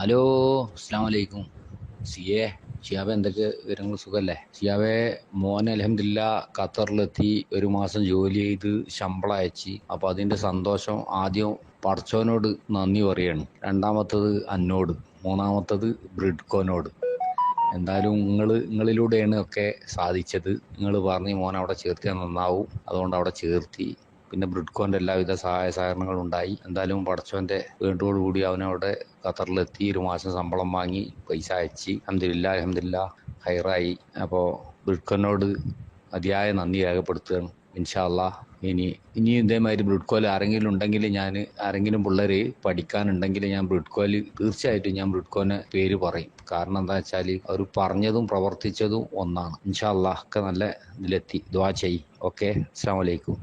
Hello അസ്സാം വലൈക്കും സിയെ ഷിയാബെ എന്തൊക്കെ വിവരങ്ങൾ സുഖമല്ലേ ഷിയാബെ മോൻ അലഹമില്ല ഖത്തറിലെത്തി ഒരു മാസം ജോലി ചെയ്ത് ശമ്പളം അയച്ച്. അപ്പോൾ അതിന്റെ സന്തോഷം ആദ്യം പടച്ചോനോട് നന്ദി പറയാണ്. രണ്ടാമത്തത് അന്നോട് മൂന്നാമത്തത് ബ്രിഡ്കോനോട്. എന്തായാലും നിങ്ങൾ നിങ്ങളിലൂടെയാണ് ഒക്കെ സാധിച്ചത്. നിങ്ങൾ പറഞ്ഞ് മോൻ അവിടെ ചേർത്തിയാൽ നന്നാവും. അതുകൊണ്ട് അവിടെ ചേർത്തി പിന്നെ ബ്രിഡ്കോന്റെ എല്ലാവിധ സഹായ സഹകരണങ്ങളും ഉണ്ടായി എന്തായാലും പടച്ചോന്റെ വേണ്ടോടുകൂടി അവനവിടെ ഖത്തറിലെത്തി ഒരു മാസം ശമ്പളം വാങ്ങി പൈസ അയച്ച്. അഹമ്മദില്ല അഹമ്മദില്ല ഹൈറായി. അപ്പോൾ ബ്രിഡ്കോനോട് അതിയായ നന്ദി രേഖപ്പെടുത്തുകയാണ്. ഇൻഷാല്ല ഇനി ഇനി ഇതേമാതിരി ബ്രിഡ്കോൽ ആരെങ്കിലും ഉണ്ടെങ്കിൽ ഞാൻ ആരെങ്കിലും പിള്ളേർ പഠിക്കാനുണ്ടെങ്കിൽ ഞാൻ ബ്രിഡ്കോൽ തീർച്ചയായിട്ടും ഞാൻ ബ്രിഡ്കോനെ പേര് പറയും. കാരണം എന്താ വെച്ചാൽ അവർ പറഞ്ഞതും പ്രവർത്തിച്ചതും ഒന്നാണ്. ഇൻഷാല്ല ഒക്കെ നല്ല ഇതിലെത്തി. ദ്വാ ചെയ് ഓക്കെ അസ്സാം വലൈക്കും